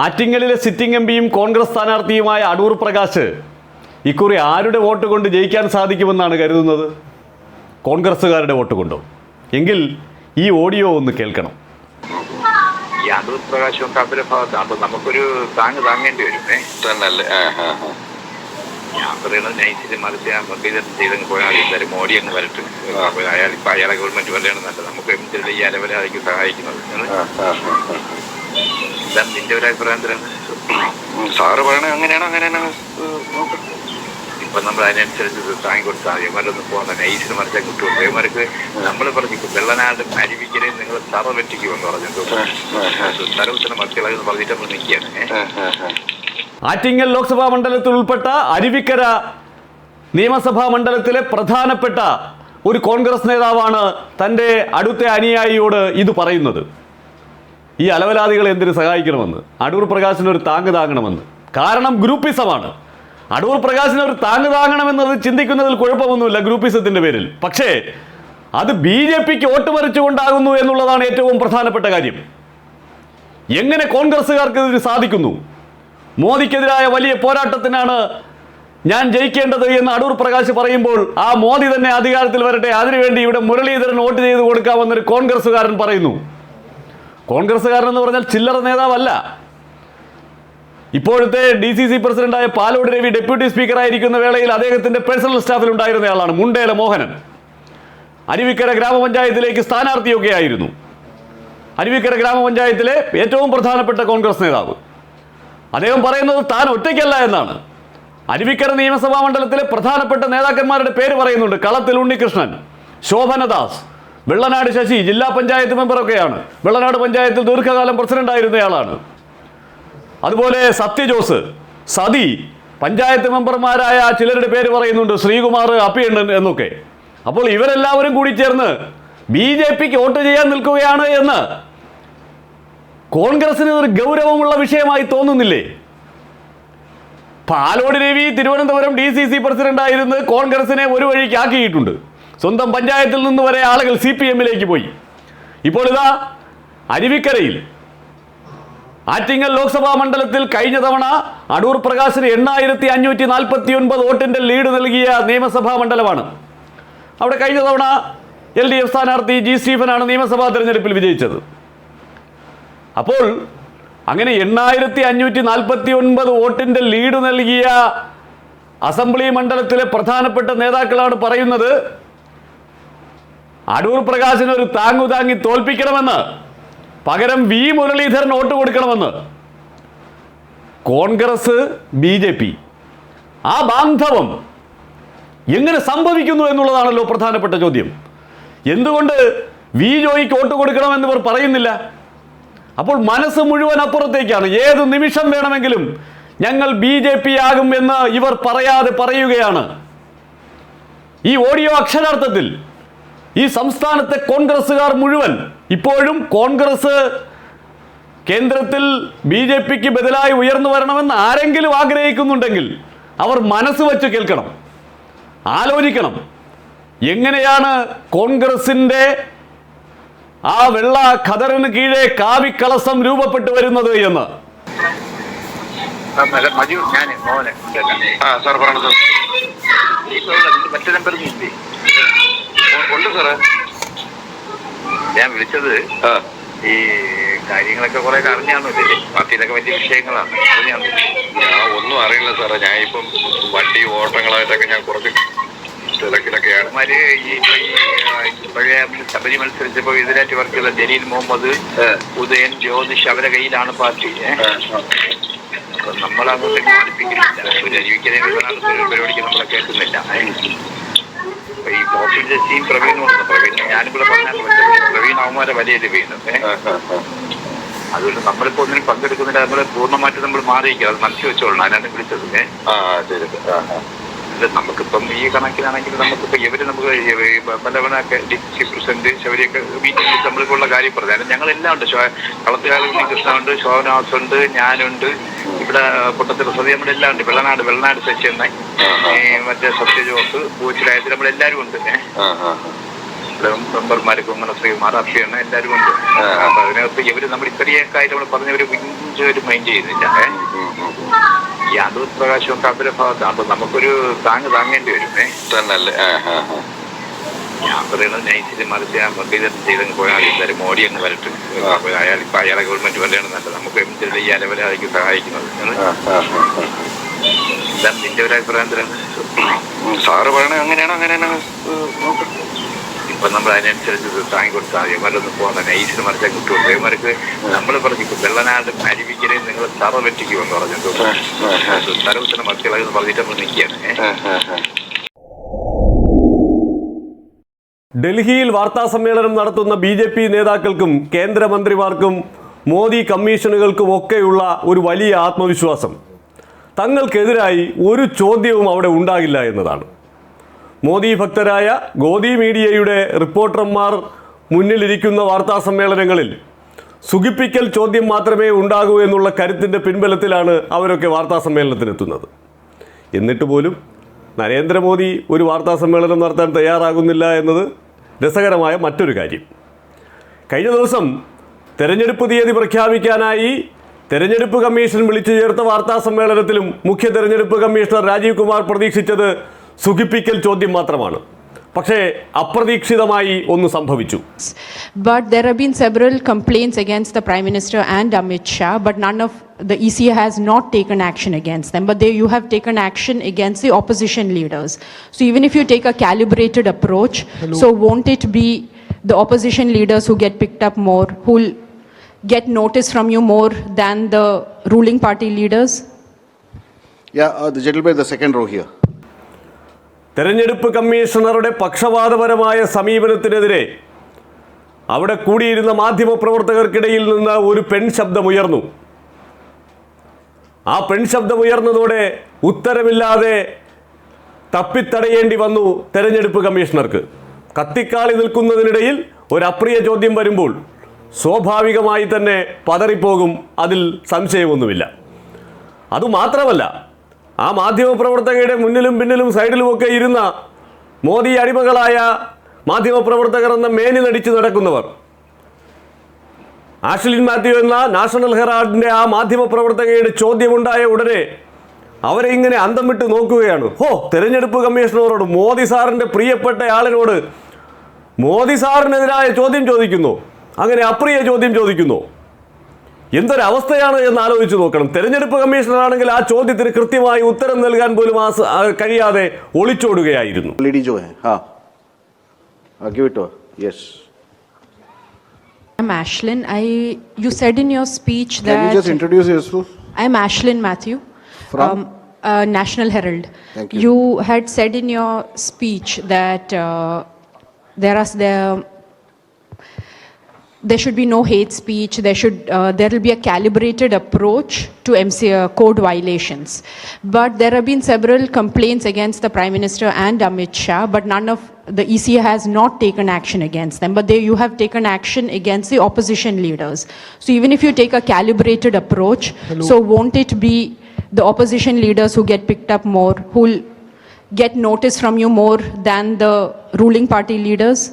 ആറ്റിങ്ങലിലെ sitting M പിയും കോൺഗ്രസ് സ്ഥാനാർത്ഥിയുമായ അടൂർ പ്രകാശ് ഇക്കുറി ആരുടെ വോട്ട് കൊണ്ട് ജയിക്കാൻ സാധിക്കുമെന്നാണ് കരുതുന്നത്? കോൺഗ്രസ്സുകാരുടെ വോട്ട് കൊണ്ടോ? എങ്കിൽ ഈ ഓഡിയോ ഒന്ന് കേൾക്കണം. ഈ അടൂർ പ്രകാശമൊക്കെ അവരുടെ ഭാഗത്താണ് അപ്പൊ നമുക്കൊരു താങ്ങ് താങ്ങേണ്ടി വരും ഏ തന്നല്ലേ. ഞാൻ പറയുന്നത് നൈസിൽ മറിച്ച് ഞാൻ മുരളീധരൻ ചെയ്തങ്ങ് പോയാൽ എന്തായാലും മോഡി അങ്ങ് വരട്ടെ. അയാൾ ഇപ്പൊ അയാളെ ഗവൺമെന്റ് വരെയാണ് നല്ലത്. നമുക്ക് എന്തിനുള്ള ഈ അലവലായിരിക്കും സഹായിക്കുന്നത്. എന്താണ് നിന്റെ ഒരു അഭിപ്രായം എന്താണ്? ഉം, സാറ് പറയണ അങ്ങനെയാണോ അങ്ങനെയാണോ? ഇപ്പൊ നമ്മൾ അതിനനുസരിച്ച് താങ്ങി കൊടുത്താൽ ഇവരൊന്നും പോകുന്ന നൈസിൽ മറിച്ചാൽ കിട്ടും ഇവർക്ക് നമ്മൾ പറഞ്ഞു വെള്ളനാട് അരുവിക്കരെ നിങ്ങൾ തറ വെട്ടിക്കുമെന്ന് പറഞ്ഞു സ്ഥലത്തിന് മക്കളെന്ന് പറഞ്ഞിട്ട് നമ്മൾ നിൽക്കുകയാണ്. ആറ്റിങ്ങൽ ലോക്സഭാ മണ്ഡലത്തിൽ ഉൾപ്പെട്ട അരുവിക്കര നിയമസഭാ മണ്ഡലത്തിലെ പ്രധാനപ്പെട്ട ഒരു കോൺഗ്രസ് നേതാവാണ് തന്റെ അടുത്ത അനുയായിയോട് ഇത് പറയുന്നത്. ഈ അലവലാദികളെ എന്തിനു സഹായിക്കണമെന്ന്? അടൂർ പ്രകാശിന് ഒരു താങ്ങ് താങ്ങണമെന്ന്. കാരണം ഗ്രൂപ്പിസമാണ്. അടൂർ പ്രകാശിന് ഒരു താങ്ങ് താങ്ങണമെന്നത് ചിന്തിക്കുന്നതിൽ കുഴപ്പമൊന്നുമില്ല ഗ്രൂപ്പിസത്തിന്റെ പേരിൽ. പക്ഷേ അത് ബി ജെ പിക്ക് വോട്ട് മറിച്ചുകൊണ്ടാകുന്നു എന്നുള്ളതാണ് ഏറ്റവും പ്രധാനപ്പെട്ട കാര്യം. എങ്ങനെ കോൺഗ്രസ്സുകാർക്ക് ഇതിന് സാധിക്കുന്നു? മോദിക്കെതിരായ വലിയ പോരാട്ടത്തിനാണ് ഞാൻ ജയിക്കേണ്ടത് എന്ന് അടൂർ പ്രകാശ് പറയുമ്പോൾ ആ മോദി തന്നെ അധികാരത്തിൽ വരട്ടെ. അതിനുവേണ്ടി ഇവിടെ മുരളീധരൻ വോട്ട് ചെയ്ത് കൊടുക്കാമെന്നൊരു കോൺഗ്രസ്സുകാരൻ പറയുന്നു. കോൺഗ്രസ്സുകാരൻ എന്ന് പറഞ്ഞാൽ ചില്ലറ നേതാവല്ല. ഇപ്പോഴത്തെ ഡി സി സി പ്രസിഡന്റായ പാലോട് രവി ഡെപ്യൂട്ടി സ്പീക്കറായിരിക്കുന്ന വേളയിൽ അദ്ദേഹത്തിന്റെ പേഴ്സണൽ സ്റ്റാഫിൽ ഉണ്ടായിരുന്നയാളാണ് മുണ്ടേല മോഹനൻ. അരുവിക്കര ഗ്രാമപഞ്ചായത്തിലേക്ക് സ്ഥാനാർത്ഥിയൊക്കെ ആയിരുന്നു അരുവിക്കര ഗ്രാമപഞ്ചായത്തിലെ ഏറ്റവും പ്രധാനപ്പെട്ട കോൺഗ്രസ് നേതാവ്. അദ്ദേഹം പറയുന്നത് താൻ ഒറ്റയ്ക്കല്ല എന്നാണ്. അരുവിക്കര നിയമസഭാ മണ്ഡലത്തിലെ പ്രധാനപ്പെട്ട നേതാക്കന്മാരുടെ പേര് പറയുന്നുണ്ട് കളത്തിൽ ഉണ്ണികൃഷ്ണൻ ശോഭനദാസ്. വെള്ളനാട് ശശി ജില്ലാ പഞ്ചായത്ത് മെമ്പറൊക്കെയാണ്. വെള്ളനാട് പഞ്ചായത്തിൽ ദീർഘകാലം പ്രസിഡന്റായിരുന്നയാളാണ്. അതുപോലെ സത്യജോസ് സതി പഞ്ചായത്ത് മെമ്പർമാരായ ചിലരുടെ പേര് പറയുന്നുണ്ട് ശ്രീകുമാർ അപ്പിയണ്ണൻ എന്നൊക്കെ. അപ്പോൾ ഇവരെല്ലാവരും കൂടി ചേർന്ന് ബി ജെ പിക്ക് വോട്ട് ചെയ്യാൻ നിൽക്കുകയാണ് എന്ന് കോൺഗ്രസിന് ഒരു ഗൗരവമുള്ള വിഷയമായി തോന്നുന്നില്ലേ? Palode Ravi Thiruvananthapuram D C C പ്രസിഡന്റായിരുന്ന് കോൺഗ്രസിനെ ഒരു വഴിക്ക് ആക്കിയിട്ടുണ്ട് സ്വന്തം പഞ്ചായത്തിൽ നിന്ന് വരെ ആളുകൾ സി പി എമ്മിലേക്ക് പോയി. ഇപ്പോൾ ഇതാ അരുവിക്കരയിൽ ആറ്റിങ്ങൽ ലോക്സഭാ മണ്ഡലത്തിൽ കഴിഞ്ഞ തവണ അടൂർ പ്രകാശിന് എണ്ണായിരത്തി അഞ്ഞൂറ്റി നാൽപ്പത്തി ഒൻപത് വോട്ടിന്റെ ലീഡ് നൽകിയ നിയമസഭാ മണ്ഡലമാണ്. അവിടെ കഴിഞ്ഞ തവണ എൽ ഡി എഫ് സ്ഥാനാർത്ഥി ജി സ്റ്റീഫനാണ് നിയമസഭാ തെരഞ്ഞെടുപ്പിൽ വിജയിച്ചത്. അപ്പോൾ അങ്ങനെ എണ്ണായിരത്തി അഞ്ഞൂറ്റി നാൽപ്പത്തി ഒൻപത് വോട്ടിന്റെ ലീഡ് നൽകിയ അസംബ്ലി മണ്ഡലത്തിലെ പ്രധാനപ്പെട്ട നേതാക്കളാണ് പറയുന്നത് അടൂർ പ്രകാശിന് ഒരു താങ്ങു താങ്ങി തോൽപ്പിക്കണമെന്ന് പകരം വി മുരളീധരൻ വോട്ട് കൊടുക്കണമെന്ന്. Congress B J P. ആ ബാന്ധവം എങ്ങനെ സംഭവിക്കുന്നു എന്നുള്ളതാണല്ലോ പ്രധാനപ്പെട്ട ചോദ്യം. എന്തുകൊണ്ട് വി ജോയിക്ക് വോട്ട് കൊടുക്കണമെന്ന് ഇവർ പറയുന്നില്ല? അപ്പോൾ മനസ്സ് മുഴുവൻ അപ്പുറത്തേക്കാണ്. ഏത് നിമിഷം വേണമെങ്കിലും ഞങ്ങൾ ബി ജെ പി ആകും എന്ന് ഇവർ പറയാതെ പറയുകയാണ്. ഈ ഓഡിയോ അക്ഷരാർത്ഥത്തിൽ ഈ സംസ്ഥാനത്തെ കോൺഗ്രസ്സുകാർ മുഴുവൻ ഇപ്പോഴും കോൺഗ്രസ് കേന്ദ്രത്തിൽ ബി ജെ പിക്ക് ബദലായി ഉയർന്നു വരണമെന്ന് ആരെങ്കിലും ആഗ്രഹിക്കുന്നുണ്ടെങ്കിൽ അവർ മനസ്സ് വച്ച് കേൾക്കണം ആലോചിക്കണം. എങ്ങനെയാണ് കോൺഗ്രസിന്റെ ആ വെള്ള ഖദറിന് കീഴേ കാവിക്കളസം രൂപപ്പെട്ടു വരുന്നത് എന്ന്. മജു ഞാൻ. ആ സാർ പറഞ്ഞു സാർ മറ്റേ നമ്പർ ഇല്ലേ? ഉണ്ട് സാറേ. ഞാൻ വിളിച്ചത് ഈ കാര്യങ്ങളൊക്കെ കുറെ അറിഞ്ഞാന്നില്ലേ പാർട്ടിയിലൊക്കെ വലിയ വിഷയങ്ങളാണ്. അറിഞ്ഞാണ് ഞാൻ ഒന്നും അറിയില്ല സാറേ. ഞാൻ ഇപ്പം വണ്ടി ഓട്ടങ്ങളായിട്ടൊക്കെ ഞാൻ കുറച്ച് തിരക്കിലൊക്കെയാണ്. ഈ പഴയ ശബരി മത്സരിച്ചപ്പോ എതിരായിട്ട് വർക്കുള്ള ജലീൽ മുഹമ്മദ് ഉദയൻ ജ്യോതിഷ് അവരുടെ കയ്യിലാണ് പാർട്ടി. അപ്പൊ നമ്മൾ അങ്ങോട്ടേക്ക് മാറിപ്പിക്കുന്നില്ല ജീവിക്കുന്ന പരിപാടിക്ക് നമ്മളെ കേൾക്കുന്നില്ല? ഈ ബോക്സിംഗ് ജസ്റ്റിയും പ്രവീണും ഉണ്ട് പ്രവീൺ ഞാനിവിടെ പറഞ്ഞാൽ പ്രവീൺ അവന്മാരെ വലിയത് വീണത്. അതുകൊണ്ട് നമ്മളിപ്പോ ഒന്നിനും പങ്കെടുക്കുന്നില്ല. നമ്മൾ പൂർണമായിട്ട് നമ്മൾ മാറിയിരിക്കുക അത് മനസ്സിൽ വെച്ചോളണം. അതിനാണ് വിളിച്ചത്. ഇത് നമുക്കിപ്പം ഈ കണക്കിനാണെങ്കിൽ നമുക്കിപ്പോ ഇവർ നമുക്ക് ബലവനൊക്കെ ഡിസ്ട്രിക്ട് പ്രസിഡന്റ് ശബരിയൊക്കെ മീറ്റിംഗിൽ നമ്മൾക്കുള്ള കാര്യം പറഞ്ഞു ഞങ്ങളെല്ലാം ഉണ്ട്. ശോ- കൃഷ്ണ ഉണ്ട് ശോഭനാഥ് ഉണ്ട് ഞാനുണ്ട്. ഇവിടെ പൊട്ടത്തിൽ സതി നമ്മുടെ എല്ലാം ഉണ്ട് വെള്ളനാട് വെള്ളനാട് ശശി ആ. മറ്റേ സത്യജോസ് പൂച്ചിലായത്തിൽ നമ്മളെല്ലാവരും ഉണ്ട്. മെമ്പർമാർക്കും അങ്ങനെ ശ്രീകുമാർ അക്ഷയാണ് എല്ലാവരും ഉണ്ട്. അപ്പൊ അതിനകത്ത് ഇവർ നമ്മൾ ഇത്രയും നമ്മൾ പറഞ്ഞവര് ഒരു മൈൻഡ് ചെയ്യുന്നില്ല. ഈ അടൂർ പ്രകാശമൊക്കെ അവരുടെ ഭാഗത്താണ് അപ്പൊ നമുക്കൊരു താങ്ങ് താങ്ങേണ്ടി വരും. തന്നല്ലേ. ഞാൻ പറയുന്നത് നൈസിൽ മറിച്ച് ഞാൻ മുരളീധരൻ ചെയ്തങ്ങ് പോയാൽ എന്തായാലും മോഡി അങ്ങ് വരട്ടെ. അയാൾ ഇപ്പൊ അയാളെ ഗവൺമെന്റ് വരെയാണ് നല്ലത്. നമുക്ക് എന്തിനുള്ള ഈ അലവലായിരിക്കും സഹായിക്കുന്നത്. എന്താണ് നിന്റെ ഒരു അഭിപ്രായം എന്താണ്? സാറ് പറയണത് അങ്ങനെയാണോ അങ്ങനെയാണോ? ഏഹ്, ഇപ്പൊ നമ്മൾ അതിനനുസരിച്ച് താങ്ങി കൊടുത്താൽ മതി. ഇവരൊന്നും പോകുന്ന നൈസിന് മറിച്ചാൽ കിട്ടും ഇവർക്ക് നമ്മൾ പറഞ്ഞു ഇപ്പൊ വെള്ളനാട് അരുവിക്കരെ നിങ്ങൾ തറ വെട്ടിക്കുമെന്ന് പറഞ്ഞു സ്ഥലത്തിന് മക്കളെന്ന് പറഞ്ഞിട്ട് നമ്മൾ നിൽക്കുകയാണ് ഏ? ആ, ആ, ആ. ഡൽഹിയിൽ വാർത്താ സമ്മേളനം നടത്തുന്ന ബി ജെ പി നേതാക്കൾക്കും കേന്ദ്രമന്ത്രിമാർക്കും മോദി കമ്മീഷനുകൾക്കും ഒക്കെയുള്ള ഒരു വലിയ ആത്മവിശ്വാസം. തങ്ങൾക്കെതിരായി ഒരു ചോദ്യവും അവിടെ ഉണ്ടാകില്ല എന്നതാണ്. മോദി ഭക്തരായ ഗോദി മീഡിയയുടെ റിപ്പോർട്ടർമാർ മുന്നിലിരിക്കുന്ന വാർത്താ സമ്മേളനങ്ങളിൽ സുഖിപ്പിക്കൽ ചോദ്യം മാത്രമേ ഉണ്ടാകൂ എന്നുള്ള കരുത്തിന്റെ പിൻബലത്തിലാണ് അവരൊക്കെ വാർത്താ സമ്മേളനത്തിനെത്തുന്നത്. എന്നിട്ട് പോലും നരേന്ദ്രമോദി ഒരു വാർത്താ സമ്മേളനം നടത്താൻ തയ്യാറാകുന്നില്ല എന്നത് രസകരമായ മറ്റൊരു കാര്യം. കഴിഞ്ഞ ദിവസം തെരഞ്ഞെടുപ്പ് തീയതി പ്രഖ്യാപിക്കാനായി തെരഞ്ഞെടുപ്പ് കമ്മീഷൻ വിളിച്ചു ചേർത്ത വാർത്താ സമ്മേളനത്തിലും മുഖ്യ തെരഞ്ഞെടുപ്പ് കമ്മീഷണർ രാജീവ് കുമാർ പ്രതീക്ഷിച്ചത് സുഖിപ്പിക്കൽ ചോദ്യം മാത്രമാണ്. പക്ഷേ അപ്രതീക്ഷിതമായി ഒന്ന് സംഭവിച്ചു But there have been several complaints against the Prime Minister and Amit Shah, but none of the ECA has not taken action against them. But they, you have taken action against the opposition leaders. So even if you take a calibrated approach, so won't it be the opposition leaders who get picked up more, who'll get notice from you more than the ruling party leaders? Yeah, uh, the gentleman in the second row here. തെരഞ്ഞെടുപ്പ് കമ്മീഷണറുടെ പക്ഷപാതപരമായ സമീപനത്തിനെതിരെ അവിടെ കൂടിയിരുന്ന മാധ്യമപ്രവർത്തകർക്കിടയിൽ നിന്ന് ഒരു പെൺ ശബ്ദമുയർന്നു. ആ പെൺ ശബ്ദമുയർന്നതോടെ ഉത്തരമില്ലാതെ തപ്പിത്തടയേണ്ടി വന്നു തെരഞ്ഞെടുപ്പ് കമ്മീഷണർക്ക്. കത്തിക്കാളി നിൽക്കുന്നതിനിടയിൽ ഒരു അപ്രിയ ചോദ്യം വരുമ്പോൾ സ്വാഭാവികമായി തന്നെ പതറിപ്പോകും അതിൽ സംശയമൊന്നുമില്ല. അതുമാത്രമല്ല ആ മാധ്യമപ്രവർത്തകരുടെ മുന്നിലും പിന്നിലും സൈഡിലുമൊക്കെ ഇരുന്ന മോദി അടിമകളായ മാധ്യമപ്രവർത്തകർ എന്ന മേനി നടിച്ച് നടക്കുന്നവർ. ആഷ്ലിൻ മാത്യു എന്ന നാഷണൽ ഹെറാൾഡിന്റെ ആ മാധ്യമപ്രവർത്തകയുടെ ചോദ്യമുണ്ടായ ഉടനെ അവരെ ഇങ്ങനെ അന്തം വിട്ട് നോക്കുകയാണ്. ഹോ തെരഞ്ഞെടുപ്പ് കമ്മീഷണറോട് മോദി സാറിന്റെ പ്രിയപ്പെട്ട ആളിനോട് മോദി സാറിനെതിരായ ചോദ്യം ചോദിക്കുന്നു. അങ്ങനെ അപ്രിയ ചോദ്യം ചോദിക്കുന്നു. എന്തൊരവസ്ഥയാണ് എന്ന് ആലോചിച്ച് നോക്കണം തെരഞ്ഞെടുപ്പ് കമ്മീഷണറാണെങ്കിൽ ആ ചോദ്യത്തിന് കൃത്യമായി ഉത്തരം നൽകാൻ പോലും ആ കഴിയാതെ ഒളിച്ചോടുകയായിരുന്നു Ashlyn, I you said in your speech that Can you just introduce yourself? I'm Ashlyn Matthew from um, uh, National Herald. Thank you. You had said in your speech that uh, there are there there should be no hate speech. There should uh, there will be a calibrated approach to MC uh, code violations. But there have been several complaints against the Prime Minister and Amit Shah, but none of the ECA has not taken action against them. But they, you have taken action against the opposition leaders. So even if you take a calibrated approach, so won't it be the opposition leaders who get picked up more, who'll get notice from you more than the ruling party leaders?